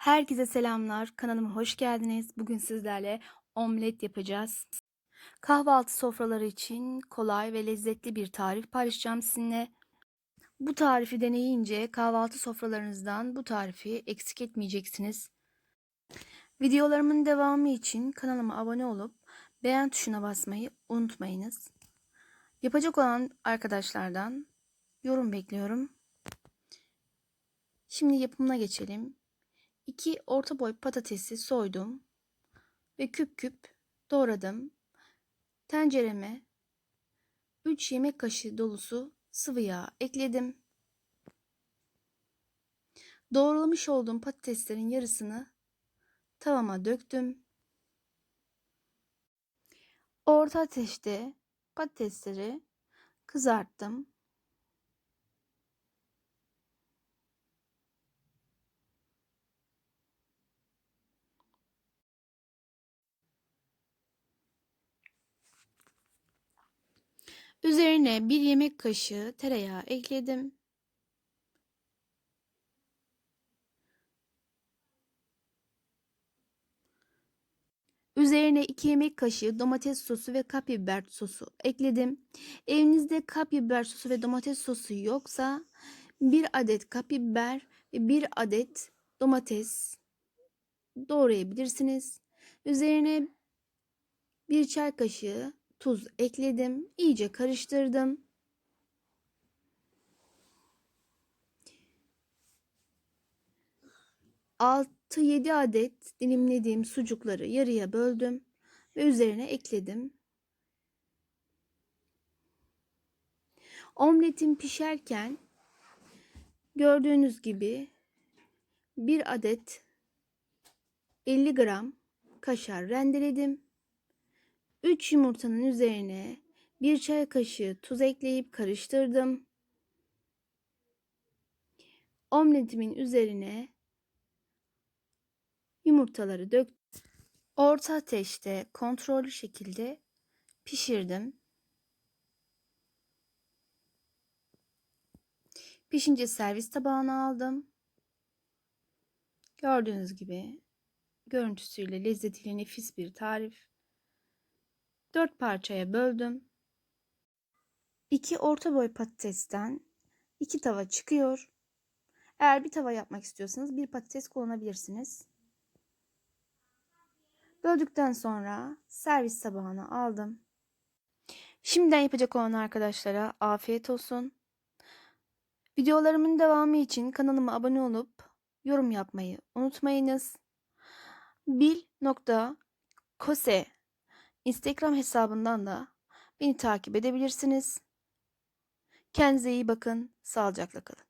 Herkese selamlar. Kanalıma hoş geldiniz. Bugün sizlerle omlet yapacağız. Kahvaltı sofraları için kolay ve lezzetli bir tarif paylaşacağım sizinle. Bu tarifi deneyince kahvaltı sofralarınızdan bu tarifi eksik etmeyeceksiniz. Videolarımın devamı için kanalıma abone olup beğen tuşuna basmayı unutmayınız. Yapacak olan arkadaşlardan yorum bekliyorum. Şimdi yapımına geçelim. 2 orta boy patatesi soydum ve küp küp doğradım. Tencereme 3 yemek kaşığı dolusu sıvı yağ ekledim. Doğralamış olduğum patateslerin yarısını tavama döktüm. Orta ateşte patatesleri kızarttım. Üzerine bir yemek kaşığı tereyağı ekledim. Üzerine 2 yemek kaşığı domates sosu ve kapya biber sosu ekledim. Evinizde kapya biber sosu ve domates sosu yoksa 1 adet kapya biber ve 1 adet domates doğrayabilirsiniz. Üzerine 1 çay kaşığı tuz ekledim. İyice karıştırdım. Altı yedi adet dilimlediğim sucukları yarıya böldüm ve üzerine ekledim. Omletim pişerken gördüğünüz gibi bir adet 50 gram kaşar rendeledim. 3 yumurtanın üzerine 1 çay kaşığı tuz ekleyip karıştırdım. Omletimin üzerine yumurtaları döktüm. Orta ateşte kontrollü şekilde pişirdim. Pişince servis tabağına aldım. Gördüğünüz gibi görüntüsüyle lezzetiyle nefis bir tarif. Dört parçaya böldüm. İki orta boy patatesten iki tava çıkıyor. Eğer bir tava yapmak istiyorsanız bir patates kullanabilirsiniz. Böldükten sonra servis tabağına aldım. Şimdiden yapacak olan arkadaşlara afiyet olsun. Videolarımın devamı için kanalıma abone olup yorum yapmayı unutmayınız. bil.kose Instagram hesabından da beni takip edebilirsiniz. Kendinize iyi bakın. Sağlıcakla kalın.